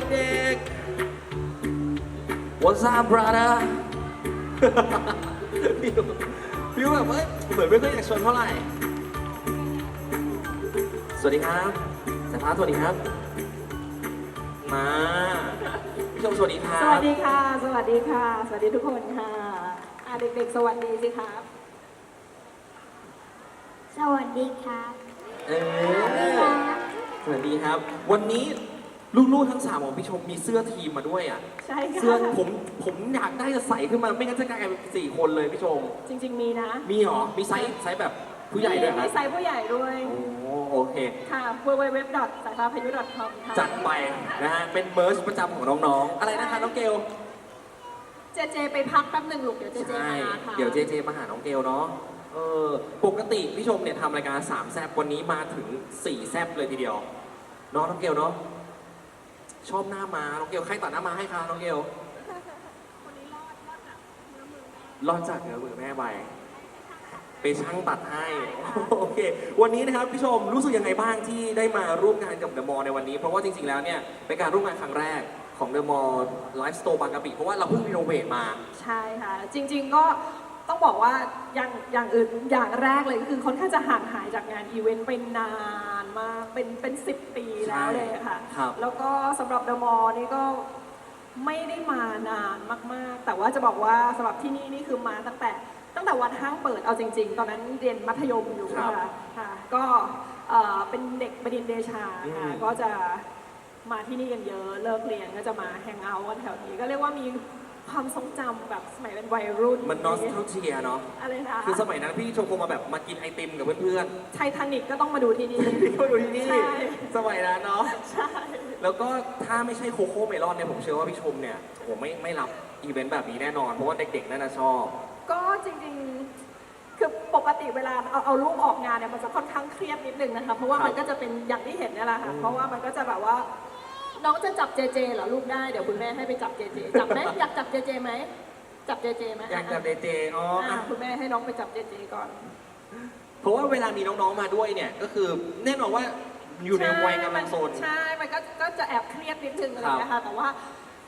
ลโหลเด็กๆ What's up brother พี่พี่แบบเฮ้ยเหมือนไม่ค่อยอยากชวนเท่าไหร่ สวัสดีครับสายฟ้าสวัสดีครับ มาพี่ชมสวัสดีครัสบวัสดีค่ะ สวัสดีค่ะ สวัสดีทุกคนค่ะอะเด็กๆ สวัสดีสิครับ สวัสดีครับ เออสวัสดีครับ วันนี้ ลูกๆทั้งสามของพี่ชมมีเสื้อทีมมาด้วยอะ ใช่ค่ะ เสื้อผมผมอยากได้จะใส่ขึ้นมาไม่งั้นจะกลายเป็นสี่คนเลยพี่ชม จริง ๆ มีนะมีเหรอ มีไซส์ไซส์แบบผู้ใหญ่ด้วยมีครัมีบไซส์ผู้ใหญ่ด้วย โอ้โอเค ค่ะ www สายฟ้าพายุ .com ค่ะ จัดไปนะฮะ เป็นเมอร์ชประจำของน้องๆ อะไรนะคะน้องเกลเจเจไปพักแป๊บหนึ่งลูกเดี๋ยวเจเจใช่มาค่ะเดี๋ยวเจเจมาหาน้องเกลเนาะเออปกติพี่ชมเนี่ยทำรายการสามแซบวันนี้มาถึงสี่แซบเลยทีเดียวเนาะน้องเกลเนาะ ชอบหน้ามาน้องเกลใครตัดหน้ามาให้คะน้องเกลรอดจากเนื้อมือแม่ไปไปช่างตัดให้ โอเค วันนี้นะครับพี่ชมรู้สึกยังไงบ้างที่ได้มาร่วมงานกับเดอะมอลในวันนี้ เพราะว่าจริงๆแล้วเนี่ยเป็นการร่วมงานครั้งแรกของเดอะมอลไลฟ์สโตร์บางกะปิเพราะว่าเราเพิ่งรีโนเวทมา ใช่ค่ะ จริง ๆก็ต้องบอกว่าอย่างอย่างอื่นอย่างแรกเลยก็คือค่อนข้างจะห่างหายจากงานอีเวนต์ไปนาน มากเป็นเป็นสิบปีแล้วเลยค่ะ ครับแล้วก็สำหรับเดอะมอลล์นี่ก็ไม่ได้มานานมากๆ แต่ว่าจะบอกว่าสำหรับที่นี่นี่คือมาตั้งแต่ตั้งแต่วันห้างเปิดเอาจริง ๆ ตอนนั้นเรียนมัธยมอยู่ครับค่ะค่ะก็เอ่อเป็นเด็กบดินทร์เดชาค่ะอืม ก็จะมาที่นี่กันเยอะเลิกเรียนก็จะมาแฮงเอาท์กันแถวนี้ก็เรียกว่ามี ความทรงจำแบบสมัยเป็นวัยรุ่นมันนอสเทลเชียเนาะ อะไรนะคือสมัยนั้นพี่ชมคงมาแบบมากินไอติมกับเพื่อนไททานิกก็ต้องมาดูที่นี่ๆที่มาดูที่นี่ ใช่ สมัยนั้นเนาะ ใช่ แล้วก็ถ้าไม่ใช่โคโค่เมลอนเนี่ยผมเชื่อว่าพี่ชมเนี่ยโอ้โหไม่ไม่รับอีเวนต์แบบนี้แน่นอน เพราะว่าเด็กๆน่าจะชอบ ก็จริงๆ คือปกติเวลาเอาเอาลูกออกงานเนี่ยมันจะค่อนข้างเครียดนิดนึงนะคะ เพราะว่าครับมันก็จะเป็นอย่างที่เห็นเนี่ยแหละค่ะอืมเพราะว่ามันก็จะแบบว่า น้องจะจับเจเจเหรอลูกได้เดี๋ยวคุณแม่ให้ไปจับเจเจจับไหมอยากจับเจเจไหมจับเจเจไหมอยากจับเดเจอ๋ออะอะคุณแม่ให้น้องไปจับเจเจก่อน เพราะว่าเวลามีน้องๆมาด้วยเนี่ย ก็คือแน่นอนว่าอยู่ในวัยกำลังโซน ใช่ มันก็ก็จะแอบเครียดนิดนึงอะไรอย่างเงี้ยค่ะ แต่ว่า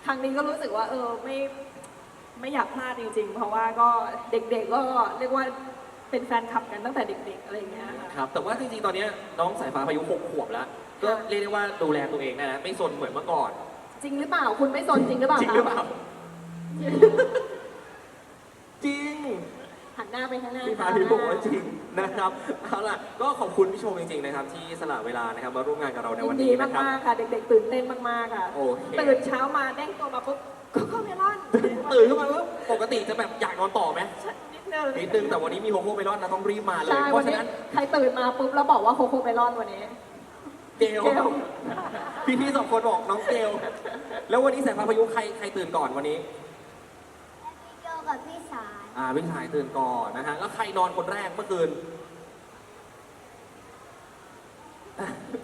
ทางนี้ก็รู้สึกว่า เออไม่ไม่อยากพลาดจริง ๆ เพราะว่าก็เด็กๆก็เรียกว่าเป็นแฟนคลับกันตั้งแต่เด็ก ๆ อะไรอย่างเงี้ยค่ะ ครับแต่ว่าจริงๆ ตอนเนี้ยน้องสายฟ้าพายุหกขวบแล้ว ก็ค่ะเรียกได้ว่าดูแลตัวเองได้แล้วไม่ซนเหมือนเมื่อก่อน จริงหรือเปล่าคุณไม่สนจริงหรือเปล่าจริงหรือเปล่าคะจริง หันหน้าไปข้างหน้าพี่ฟ้าพี่บอกว่าจริงนะครับเอาล่ะก็ขอบคุณพี่ชมจริงๆนะครับ ที่สละเวลานะครับมาร่วมงานกับเราในยิวันนดีนี้นะครับมากๆค่ะ เด็กๆ ตื่นเต้นมากๆค่ะ โอเค ตื่นเช้ามาเด้งตัวมาปุ๊บก็เข้าเมลอนตื่นขึ้นมาปุ๊บปกติจะแบบอยากนอนต่อไหมนิดนึงนิดนึงแต่วันนี้มีโฮโค่เมลอนนะต้องรีบมาเลย ใช่เพวันราะฉะนี้นั้น ใครตื่นมาปุ๊บแล้วบอกว่าโคโค่เมลอนวันนี้ เกลเกลพี่พี่ๆสองคนบอกน้องเกลแล้ววันนี้สายฟ้าพายุใครใครตื่นก่อนวันนี้ พี่โจกับพี่สายอ่าพี่ชายตื่นก่อนนะฮะ แล้วใครนอนคนแรกเมื่อคืน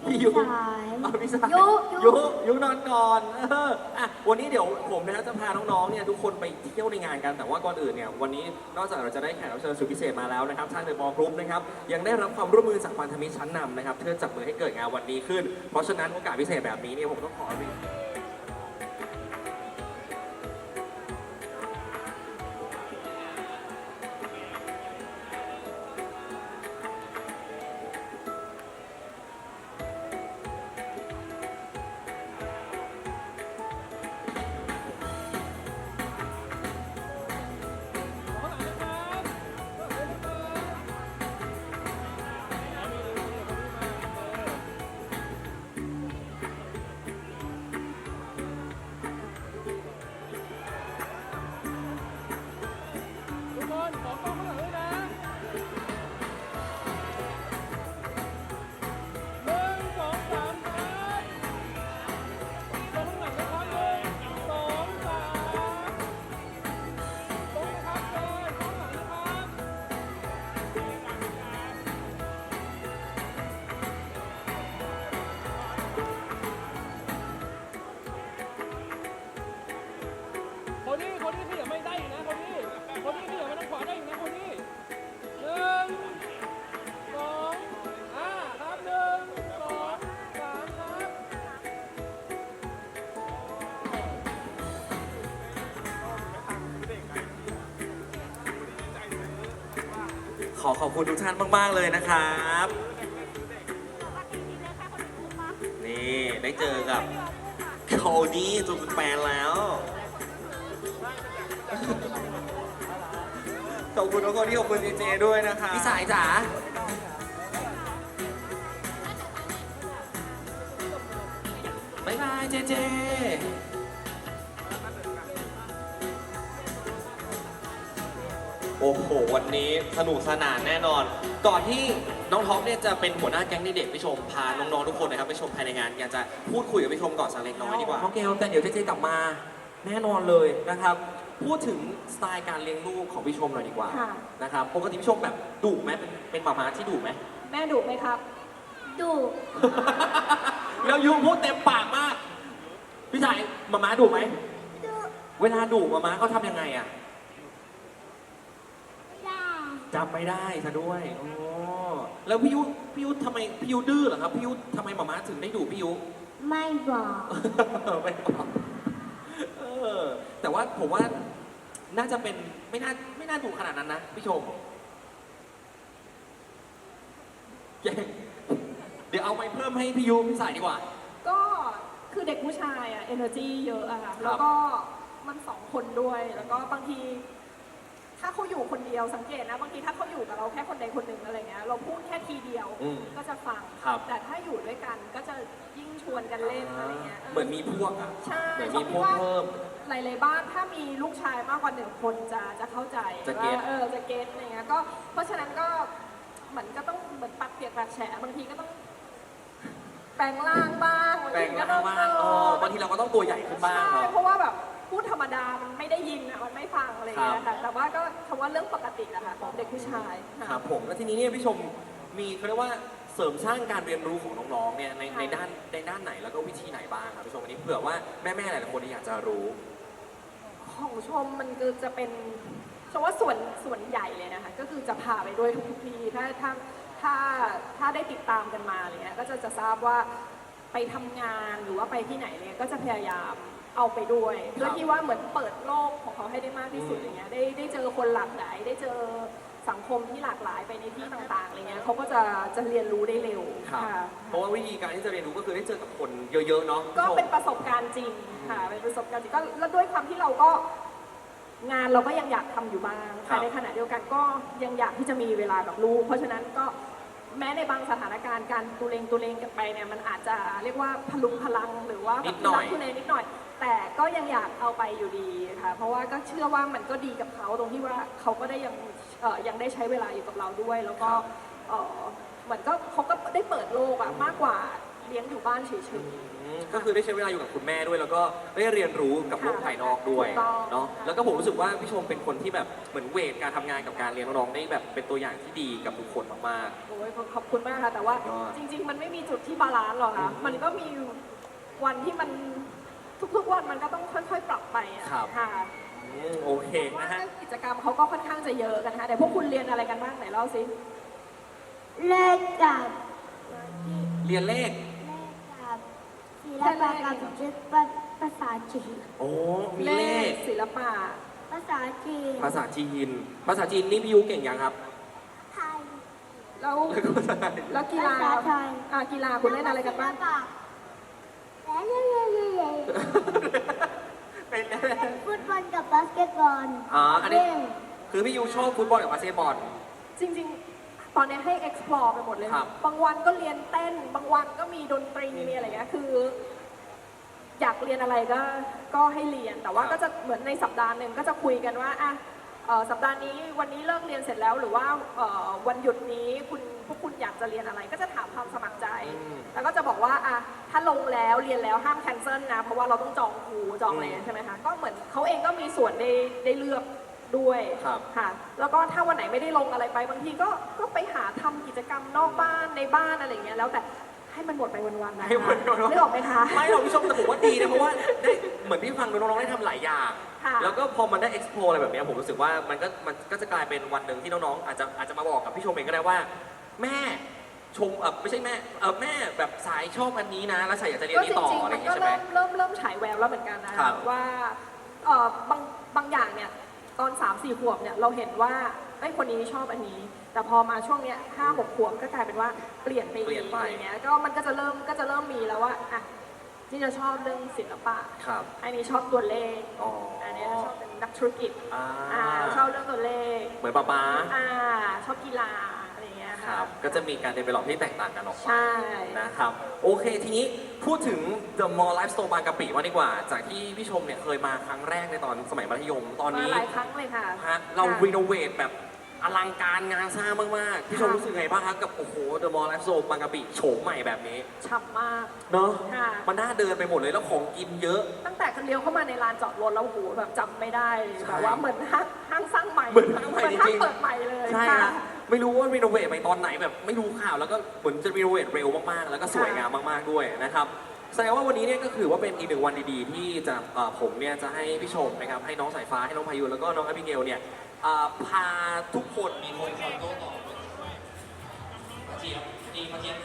พี่ยุสายเอาพี่ชายยุ ยุยุนอนก่อนเอออะวันนี้เดี๋ยวผมนะฮะจะพาน้องๆเนี่ยทุกคนไปเที่ยวในงานกันแต่ว่าก่อนอื่นเนี่ยวันนี้นอกจากเราจะได้แขกรับเชิญสุดพิเศษมาแล้วนะครับทางเดอะมอลล์กรุ๊ปนะครับยังได้รับความร่วมมือจากพันธมิตรชั้นนำนะครับเพื่อจับมือให้เกิดงานวันนี้ขึ้น เพราะฉะนั้นโอกาสพิเศษแบบนี้เนี่ยผมต้องขอ อขอบคุณทุกท่านมาก ๆ เลยนะครับ นี่ได้เจอกับโคดี้จูนแปนแล้ว ขอบคุณทุกคนที่ขอบคุณเจเจด้วยนะคะพี่สายจ๋าบ๊ายบายเจเจ อ้โห วันนี้สนุกสนานแน่นอน ก่อนที่น้องท็อปเนี่ยจะเป็นหัวหน้าแก๊งเด็กๆไปชม พาน้องๆทุกคนนะครับไปชมภายในงาน อยากจะพูดคุยกับไปชมก่อนสักเล็กน้อยดีกว่า น้องเกลแต่เดี๋ยวเจเจกลับมาแน่นอนเลยนะครับ พูดถึงสไตล์การเลี้ยงลูกของพี่ชมหน่อยดีกว่าค่ะ นะครับปกติพี่ชมแบบดุไหมเป็นเป็นหมาม้าที่ดุไหม แม่ดุไหมครับ ดูแล้วยูพูดเต็มปากมาก พี่ชายหมาม้าดุไหม ดูเวลาดุหมาม้าเขาทำยังไงอะได้ จำไม่ได้ซะด้วยอ๋อแล้วพี่ยุพี่ยุทำไมพี่ยุดื้อเหรอครับพี่ยุทำไมหมาม้าถึงได้ดุพี่ยุ ไม่บอก ไม่บอกเออ แต่ว่าผมว่าน่าจะเป็นไม่น่าไม่น่าดุขนาดนั้นนะพี่ชมแย่เดี๋ยวเอาไปเพิ่มให้พี่ยุพี่สายดีกว่า ก็คือเด็กผู้ชายอะ energy เยอะอะค่ะแล้วก็มันสองคนด้วย แล้วก็บางที ถ้าเขาอยู่คนเดียวสังเกตนะบางทีถ้าเขาอยู่กับเราแค่คนใดคนหนึ่งอะไรเงี้ยเราพูดแค่ทีเดียวอืมก็จะฟังครับ แต่ถ้าอยู่ด้วยกันก็จะยิ่งชวนกันเล่นอะไรเงี้ยเหมือนมีพวกอะใช่เหมือนเขามีคิพดวกว่าเพิ่ม หลายๆบ้านถ้ามีลูกชายมากกว่าหนึ่งคนจะจะเข้าใจจะเก็ต ว่าเออจะเก็ตอะไรเงี้ยก็เพราะฉะนั้นก็เหมือนก็ต้องเหมือนปักเปียกปักแฉะบางทีก็ต้อง แปลงร่างบ้างแบ่งทีก็ร่าต้งบ้างอ๋อบางทีเราก็ต้องตัวใหญ่ขึ้นบ้างใช่เนาะ เพราะว่าแบบ พูดธรรมดามันไม่ได้ยินอะมันไม่ฟังอะไรเงี้ยครัค่ะบแต่ว่าก็คำว่าเรื่องปกติแหละค่ะของเด็กผู้ชายะครับผมแล้วทีนี้เนี่ยพี่ชมมีเขาเรียกว่าเสริมสร้างการเรียนรู้ของน้องๆเนี่ยในค่ะ ในด้านในด้านไหนแล้วก็วิธีไหนบ้างครับพี่ชมวันนี้เผื่อว่าแม่ๆหลายๆคนอยากจะรู้ ของชมมันก็จะเป็นชมว่าส่วนส่วนใหญ่เลยนะคะก็คือจะพาไปด้วยทุกๆทีถ้าถ้าถ้าถ้าได้ติดตามกันมาอะไรเงี้ยก็จะจะทราบว่าไปทำงานหรือว่าไปที่ไหนเนี่ยก็จะพยายาม เอาไปด้วยเพื่อที่ว่าเหมือนเปิดโลกของเขาให้ได้มากที่สุดอืมอย่างเงี้ยได้ได้เจอคนหลากหลายได้เจอสังคมที่หลากหลายไปในที่ต่างๆอะไรเงี้ยเขาก็จะจะเรียนรู้ได้เร็วครับค่ะ เพราะว่าวิธีการที่จะเรียนรู้ก็คือได้เจอกับคนเยอะๆเนาะก็พี่ชมเป็นประสบการณ์จริงค่ะเป็นประสบการณ์จริงก็แล้วด้วยความที่เราก็งานเราก็ยังอยากทำอยู่บ้างครัค่ะบในขณะเดียวกันก็ยังอยากที่จะมีเวลากับลูกเพราะฉะนั้นก็แม้ในบางสถานการณ์การตุเลงตุเลงกันไปเนี่ยมันอาจจะเรียกว่าพลุงพลังหรือว่าแบบทุลักทุเลนิดหน่อย แต่ก็ยังอยากเอาไปอยู่ดีค่ะ เพราะว่าก็เชื่อว่ามันก็ดีกับเขาตรงที่ว่าเขาก็ได้ยังเอ่อยังได้ใช้เวลาอยู่กับเราด้วย แล้วก็เอ่อเหมือนก็เขาก็ได้เปิดโลกอะมากกว่าเลี้ยงอยู่บ้านเฉยๆอืมก็คือได้ใช้เวลาอยู่กับคุณแม่ด้วย แล้วก็ได้เรียนรู้กับโลกภายนอกด้วยถูกต้อง เนาะแล้วก็ผมรู้สึกว่าพี่ชมเป็นคนที่แบบเหมือนเวทการทำงานกับการเรียนน้องๆได้แบบเป็นตัวอย่างที่ดีกับทุกคนมากโอ้ยขอบคุณมากค่ะ แต่ว่าก็จริง ๆ มันไม่มีจุดที่บาลานซ์หรอกค่ะอืมมันก็มีวันที่มัน ทุกๆวันมันก็ต้องค่อยๆ ปรับไปอะครับ ค่ะๆอืมโอเคเพราะว่านะฮะกิจกรรมเขาก็ค่อนข้างจะเยอะกันนะคะแต่พวกคุณเรียนอะไรกันบ้างไหนเล่าสิเลิกกับเรียนเลข เลิกกับศิลปะกับศิลปะภาษาจีนโอ้มีเลข ศิลปะภาษาจีนภาษาจีน ภาษาจีนนี่พี่ยูเก่งยังครับ ไทยแล้วแล้วก็ภาษาไทยแล้วกีฬาภาษาไทยอะกีฬาคุณเล่นอะไรกันบ้างศิลปะและ เรื่อยๆเป็นๆฟุตบอลกับบาสเกตบอลอ๋ออันนี้ เล่นคือพี่ยูชอบฟุตบอลกับบาสเกตบอล จริงๆ ตอนนี้ให้ explore ไปหมดเลย ครับ บางวันก็เรียนเต้น บางวันก็มีดนตรี มีอะไรเงี้ย คือ อยากเรียนอะไรก็ ก็ให้เรียน แต่ว่าครับก็จะเหมือนในสัปดาห์หนึ่งก็จะคุยกันว่าอะเอ่อสัปดาห์นี้วันนี้เลิกเรียนเสร็จแล้ว หรือว่าเอ่อวันหยุดนี้คุณพวกคุณอยากจะเรียนอะไร ก็จะถามความสมัครใจ อืม แล้วก็จะบอกว่าอะ ถ้าลงแล้วเรียนแล้วห้ามแคนเซิลนะ เพราะว่าเราต้องจองครูจองอะไรอืมใช่ไหมคะก็เหมือนเขาเองก็มีส่วนได้ได้เลือกด้วยครับค่ะ แล้วก็ถ้าวันไหนไม่ได้ลงอะไรไปบางทีก็ก็ไปหาทำกิจกรรมนอกบ้านในบ้านอะไรอย่างเงี้ยแล้วแต่ให้มันหมดไปวันๆนะให้หมดไปวันๆ ไม่ออกไหมคะไม่หรอกพี่ชมแต่ผมว่าดีนะเพราะว่าได้เหมือนพี่ฟังดูน้องๆได้ทำหลายอย่าง ค่ะแล้วก็พอมันได้ explore อะไรแบบเนี้ยผมรู้สึกว่ามันก็มันก็จะกลายเป็นวันหนึ่งที่น้องๆอาจจะอาจจะมาบอกกับพี่ชมเองก็ได้ว่า แม่ ชมเออไม่ใช่แม่เออแม่แบบสายชอบอันนี้นะ แล้วสายอยากจะเรียนก็นี้จต่อริงอะๆไรมัอนย่างก็งี้ใช่ไหม เริ่มเริ่มเริ่มฉายแววแล้วเหมือนกันนะครับ ว่าเอ่อบางบางอย่างเนี่ยตอน3ามสี่ขวบเนี่ยเราเห็นว่าไอ้ยคนนี้ชอบอันนี้ แต่พอมาช่วงเนี้ยห้าหกขวบก็กลายเป็นว่าเปลี่ยนไปเปลี่ยนไป อะไรเงี้ยก็มันก็จะเริ่มก็จะเริ่มมีแล้วว่าอะที่จะชอบเรื่องศิลปะครับ อันนี้ชอบตัวเลขอ๋ออันนี้ชอบเป็นนักธุรกิจอ่าอ่าชอบเรื่องตัวเลขเหมือนป๊าป๊า อ่าชอบกีฬา อะไรเงี้ยคค่ะรับ ก็จะมีการเดเวล็อปที่แตกต่างกันออกไปใช่ นะครับ โอเค ทีนี้พูดถึง The Mall Life Store บางกะปิว่างดีกว่า จากที่พี่ชมเนี่ยเคยมาครั้งแรกในตอนสมัยมัธยม ตอนมานี้หลายครั้งเลยค่ะฮะเรา ค่ะรีโนเวทแบบอลังการงานสร้างมาก ๆ พี่ชมค่ะ รู้สึกไงบ้างครับกับ โอ้โห The Mall Life Store บางกะปิโฉมใหม่แบบนี้ ฉ่ำมาก เนาะค่ะ มันน่าเดินไปหมดเลยแล้วของกินเยอะ ตั้งแต่คนเดียวเข้ามาในลานจอดรถแล้วโหแบบจำไม่ได้ใช่แบบว่าเหมือนห้างห้างสร้างใหม่เหมือนห้างใหม่เมือนห้าจริงงๆ เปิดใหม่เลยใช่ค่ะ ฮะ ไม่รู้ว่ารีโนเวทไปตอนไหนแบบไม่รู้ข่าวแล้วก็เหมือนจะรีโนเวทเร็วมากๆ แล้วก็สวยงามมากๆด้วยนะครับแสดงว่าวันนี้เนี่ยก็คือว่าเป็นอีกหนึ่งวันดีๆ ที่จะผมเนี่ยจะให้พี่ชมนะครับให้น้องสายฟ้าให้น้องพายุแล้วก็น้องอภิเกลเนี่ยพาทุกคนมีคนคอยโต้ตอบเจียบดีมาเจียบ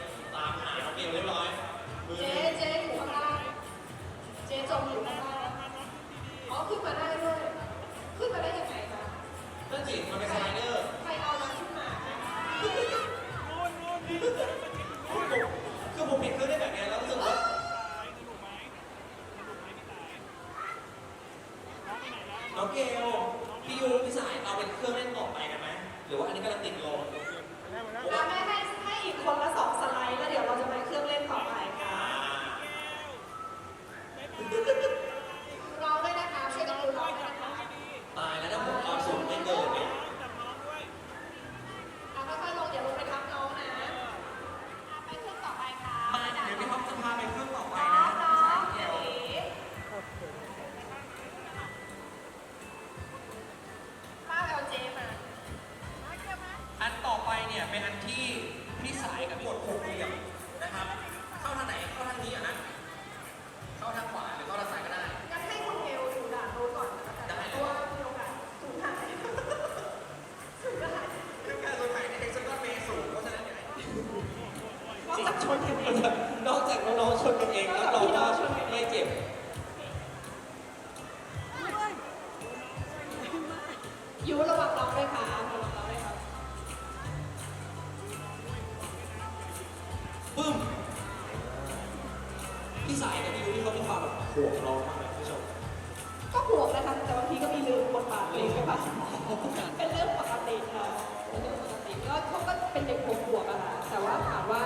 แต่ว่าถามว่า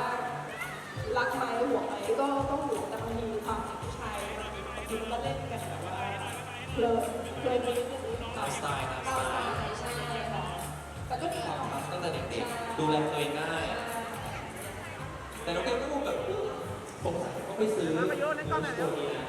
รักไหมห่วงไหมก็ก็ห่วงแต่บางทีความเป็นผู้ชายบางทีมันก็เล่นกันแบบว่าเพลินเพลินไปนิดนึงตามสไตล์ตามสตามไตสไตล์ล์ใช่ค่ะแต่ก็ดีออกมาตั้งแต่เด็กๆดูแลตัวเองได้แต่น้องเกลก็คงแบบสงสัยก็ไม่ซื้อตัวนี้นะ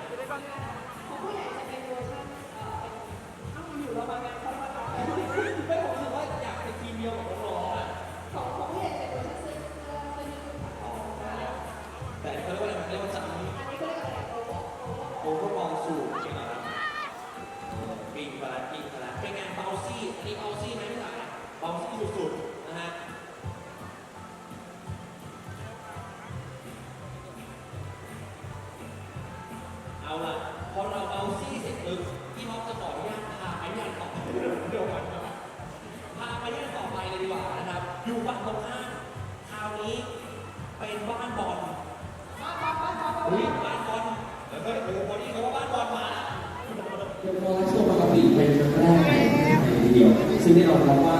เดียวซึ่งแน่นอนครับว่า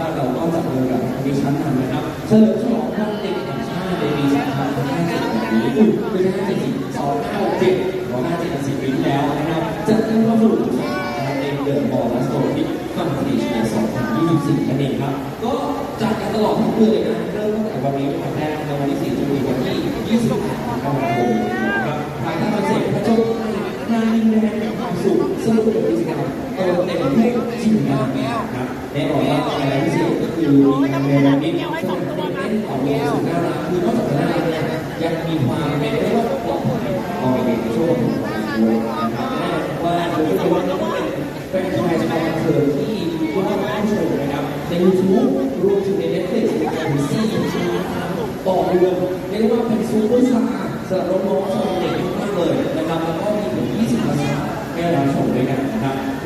เป็นของเล่นสุดน่ารักคือนอกจากจะน่ารักเนี่ยยังมีความเป็นเรียกว่าปลอดภัยขอเด็กในช่วงวันด้วยนะครับแน่นอนว่าเฉพาเป็นแฟนชายชาวบันเทิงที่ยอดผู้ชมนะครับใน YouTube รวมถึงใน Netflix ในการดูซีรีส์ที่มาต่อเนื่องเรียกว่าเป็นซูเปอร์สตาร์สำหรับน้องๆสำหรับเด็กมากเลยนะครับแล้วก็มีถึง20ภาษาให้เราชมด้วยกัน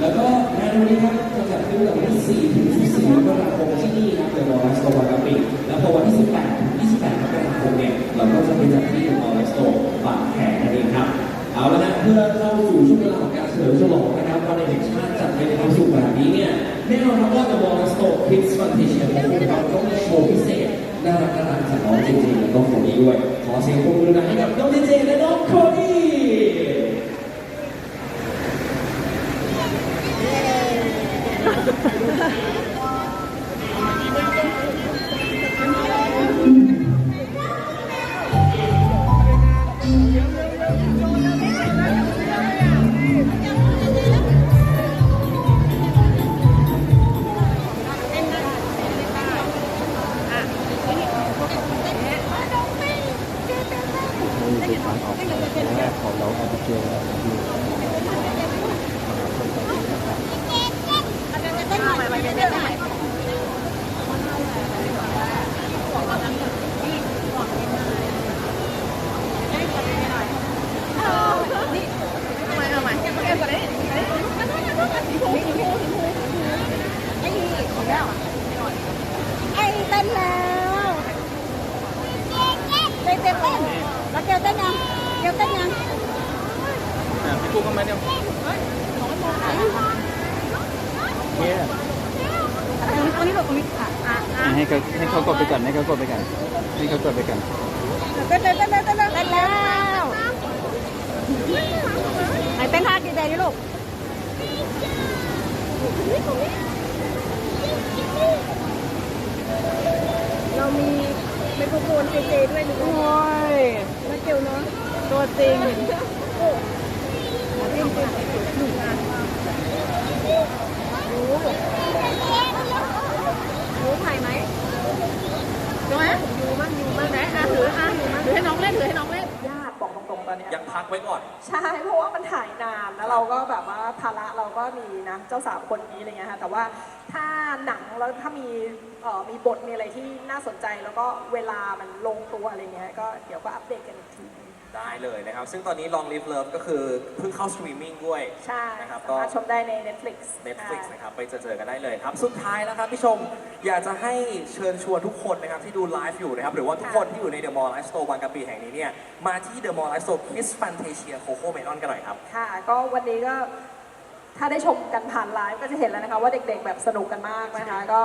แล้วก็งานวันนี้ครับจะจัดขึ้นวันที่4ถึง14มกราคมที่นี่ครับเดอะมอลล์สโตร์บางกะปิแล้วพอวันที่ 18ถึง28มกราคมเนี่ยเราก็จะไปจัดที่เดอะมอลล์สโตร์บางแคนั่นเองครับ เอาละนะเพื่อเข้าสู่ช่วงเวลาของการเฉลิมฉลองนะครับวันเด็กชาติจัดไปในความสุขแบบนี้เนี่ยแน่นอนครับว่า The Wall Store Kids Fantasia ของเราต้องมีโชว์พิเศษน่ารักน่ารักจากน้องเจเจและน้องโคดี้ด้วยขอเสียงปรบมือหน่อยให้กับน้องเจเจและน้องโคดี้ มาเนี่ยเนี่ยตรงนี้ตรงนี้อะอะอะให้เขาให้เขากดไปก่อนให้เขากดไปก่อนให้เขากดไปก่อนเต้นเต้นเต้นเต้นเต้นแล้วไหนเต้นท่ากี่ใจดิลูกเรามีไมโครโฟนเจเจด้วยหรือโอ้ยมาเกลเนาะตัวจริง ยไหมดูไหมดูมั่งดูมั่งไหนะถือถือให้น้องเล่นถือให้น้องเล่นยากบอกตรงๆตอนนี้ยังพักไว้ก่อน ใช่ เพราะว่ามันถ่ายนานแล้วเราก็แบบว่าภาระเราก็มีนะเจ้าสาวคนนี้อะไรเงี้ยค่ะแต่ว่าถ้าหนังแล้วถ้ามีมีบทมีอะไรที่น่าสนใจแล้วก็เวลามันลงตัวอะไรเงี้ยก็เดี๋ยวก็อัปเดตกันอีกที ได้เลยนะครับ ซึ่งตอนนี้ Long Live Love ก็คือเพิ่งเข้าสตรีมมิ่งด้วย ใช่นะครับสาก็มารถชมได้ใน Netflix Netflix นะครับไปเจอๆกันได้เลยครับ สุดท้ายแล้วครับพี่ชม อยากจะให้เชิญชวนทุกคนนะครับที่ดูไลฟ์อยู่นะครับ หรือว่าทุกคนที่อยู่ใน The Mall Life Store บางกะปิแห่งนี้เนี่ย มาที่ The Mall Life Store Kiss Fantasia Coco Melon กันหน่อยครับ ค่ะ ก็วันนี้ก็ถ้าได้ชมกันผ่านไลฟ์ก็จะเห็นแล้วนะคะว่าเด็กๆแบบสนุกกันมากนะคะ ก็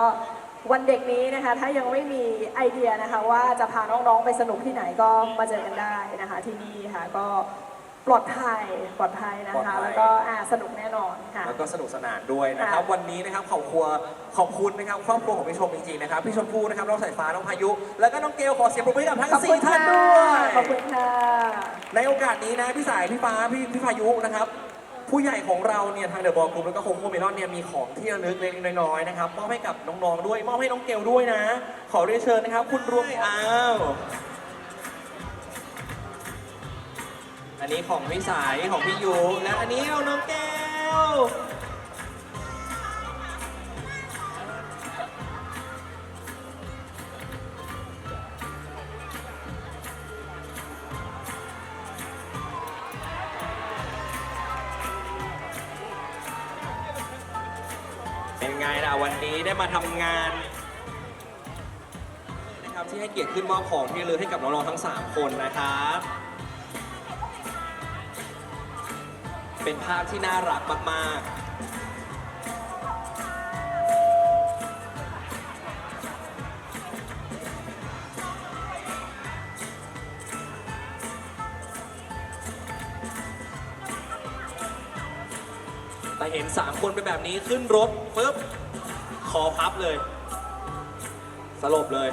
วันเด็กนี้นะคะ ถ้ายังไม่มีไอเดียนะคะ ว่าจะพาน้องๆไปสนุกที่ไหนก็มาเจอกันได้นะคะที่นี่ค่ะก็ปลอดภัยปลอดภัยนะปลอดภัคะ ย แล้วก็อ่าสนุกแน่นอนค่ะ แล้วก็สนุกสนานด้วยนะครับ ค่ะวันนี้นะครับขอบครัวขอบคุณนะครับครอบครัวของพี่ชมจริงๆนะครับพี่ชมพู่นะครับน้องสายฟ้าน้องพายุ แล้วก็น้องเกลขอเสียงปรบมือให้กับทั้งขอบสี่คุณท่านค่ะด้วย ขอบคุณค่ะ ในโอกาสนี้นะพี่สายพี่ฟ้าพี่พี่พายุนะครับ ผู้ใหญ่ของเราเนี่ยทางเดอะบอลกรุ๊ปแล้วก็โคโค่เมลอนเนี่ยมีของที่ระลึกเล็กๆน้อยๆนะครับมอบให้กับน้องๆด้วยมอบให้น้องเกลด้วยนะ ขอเรียนเชิญนะครับ คุณรวมอ้าวอันนี้ของพี่สายของพี่ยูและอันนี้เอาน้องแก้ว ให้เกียรติขึ้นมอบของที่ระลึกให้กับน้องๆทั้ง 3 คนนะครับ เป็นภาพที่น่ารักมากๆแต่เห็น 3 คนเป็นแบบนี้ขึ้นรถปุ๊บ คอพับเลย สลบเลย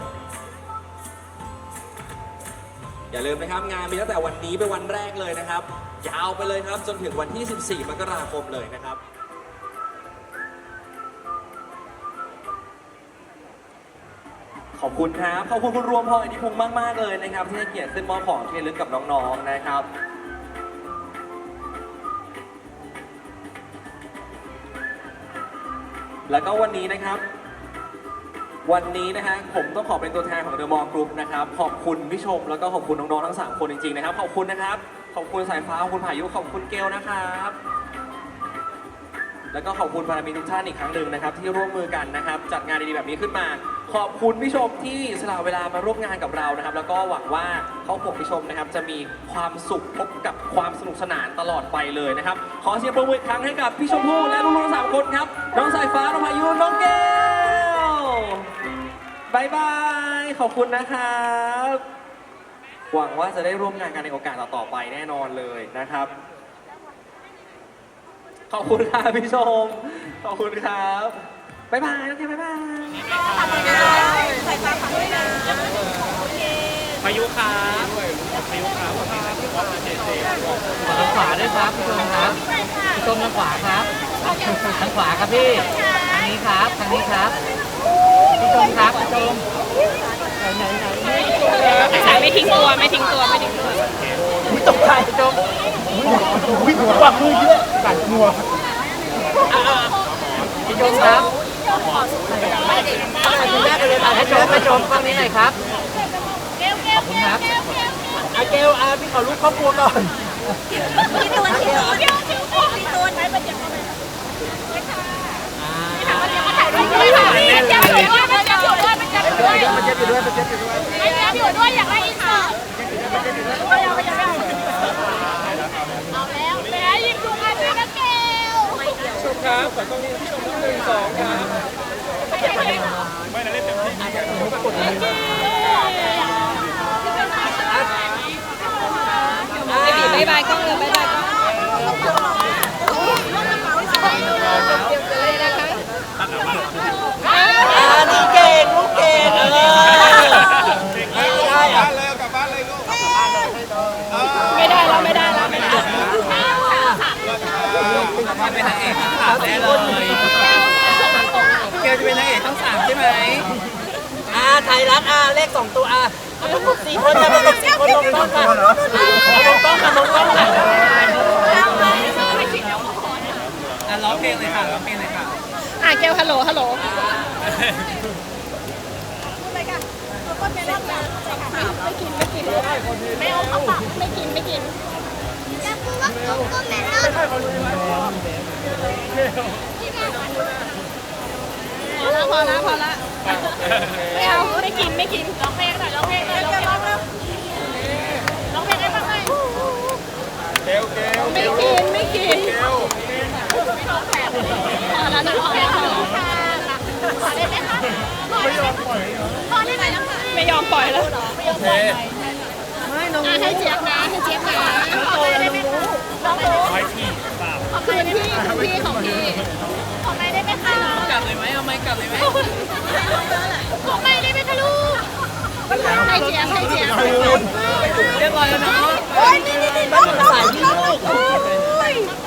อย่าลืมนะครับงานมีตั้งแต่วันนี้เป็นวันแรกเลยนะครับ ยาวไปเลยครับจนถึงวันที่ 14 มกราคมเลยนะครับ ขอบคุณครับขอบคุณคุณรวมพรอิทธิพงศ์มากๆเลยนะครับ ที่ให้เกียรติขึ้นมอบของที่ระลึกกับน้องๆนะครับแล้วก็วันนี้นะครับ วันนี้นะฮะผมต้องขอเป็นตัวแทนของ The Mall Group นะครับ ขอบคุณพี่ชม แล้วก็ขอบคุณน้องๆทั้ง 3 คนจริงๆนะครับ ขอบคุณนะครับ ขอบคุณสายฟ้า ขอบคุณพายุ ขอบคุณเกลนะครับ แล้วก็ขอบคุณพารามีทุกท่านอีกครั้งหนึ่งนะครับ ที่ร่วมมือกันนะครับ จัดงานดีๆแบบนี้ขึ้นมา ขอบคุณผู้ชมที่สละเวลามาร่วมงานกับเรานะครับ แล้วก็หวังว่าเขาผมผู้ชมนะครับ จะมีความสุขพบกับความสนุกสนานตลอดไปเลยนะครับ ขอเสียงปรบมืออีกครั้งให้กับพี่ชมพู่และลูกๆทั้งสามคนครับ น้องสายฟ้า น้องพายุ น้องแก้ว บายบาย ขอบคุณนะครับ หวังว่าจะได้ร่วมงานกันในโอกาสต่อๆไปแน่นอนเลยนะครับ ขอบคุณครับพี่ชม ขอบคุณครับบายบายโอเคบ๊ายบายพายุครับพายุครับขอทางขวาด้วยครับพี่ชมครับพี่ชมทางขวาครับทางขวาครับพี่ทางนี้ครับทางนี้ครับ พี่ชมครับพี่ชมสายไม่ทิ้งตัวไม่ทิ้งตัวไม่ทิ้งตัวพี่ตกใจพี่ชมวิ่งหัววางมือเยอะกัดหัวพี่ชมครับคุณแม่ไปเลยมาให้ชมให้ชมฟังนี้หน่อยครับขอบคุณครับอาเกลอาพี่ขอรูปครอบครัวก่อนพี่ตูนพี่ตูนพี่ตูนไหนมันจะมาถ่ายรูปค่ะ พี่จ๊บอยู่ด้วยมันจะอยู่ด้วยมันจะอยู่ด้วยมันจะอยู่ด้วยมันจะอยู่ด้วยไอ้แจ๊บอยู่ด้วยอยากได้อินเสิร์ตเอาแล้วแหมยิงดูกันด้วยนะเกลชมครับขอต้องนี้พี่ชมหนึ่งสองครับบายบายกล้องเลยบายบายกล้อง อันนี้เก่งลูกเก่งเออไม่ได้แล้วไม่ได้แล้วไม่ได้เป็นนางเอกทั้งสามแน่เลยเกลจะเป็นนางเอกทั้งสามใช่ไหมอ่าไทยรัฐอ่าเลขสองตัวอ่าสี่คนนะประกบสี่คนลงต้องกันลงต้องกันลงต้องกันอะร้องเพลงเลยค่ะร้องเพลงเลยค่ะอะเกลฮัลโหลฮัลโหล ไม่กินไม่กินไม่เอาข้าปากไม่กินไม่กินจะพูดว่าก็ก็แม่เลิศพอแล้วพอแล้วพอแล้วไม่เอาไม่กินไม่กินร้องเพลงหน่อยร้องเพลงหน่อยร้องเพลงร้องเพลงร้องเพลงได้บ้างไหมไม่กินไม่กินพอแล้วนะพอแล้ว ขอได้ไหมคะไม่ยอมปล่อยเหรอขอได้ไหมนะคะไม่ยอมปล่อยแล้วโอเคไม่น้องอ่ให้เจี๊ยบนะให้เจี๊ยบนะขอได้ไหมคะน้องรู้ไว้ที่เปล่าขอคืนพี่คืนพี่ของพี่ขอไม่ได้ไหมคะกลับเลยไหมเอาไม่กลับเลยไหมขอไม่ได้ไหมคะลูกให้เจี๊ยบให้เจี๊ยบเรียบร้อยแล้วเนาะ โอ้ยนี่นี่นี่ลูกลูกลูกลูก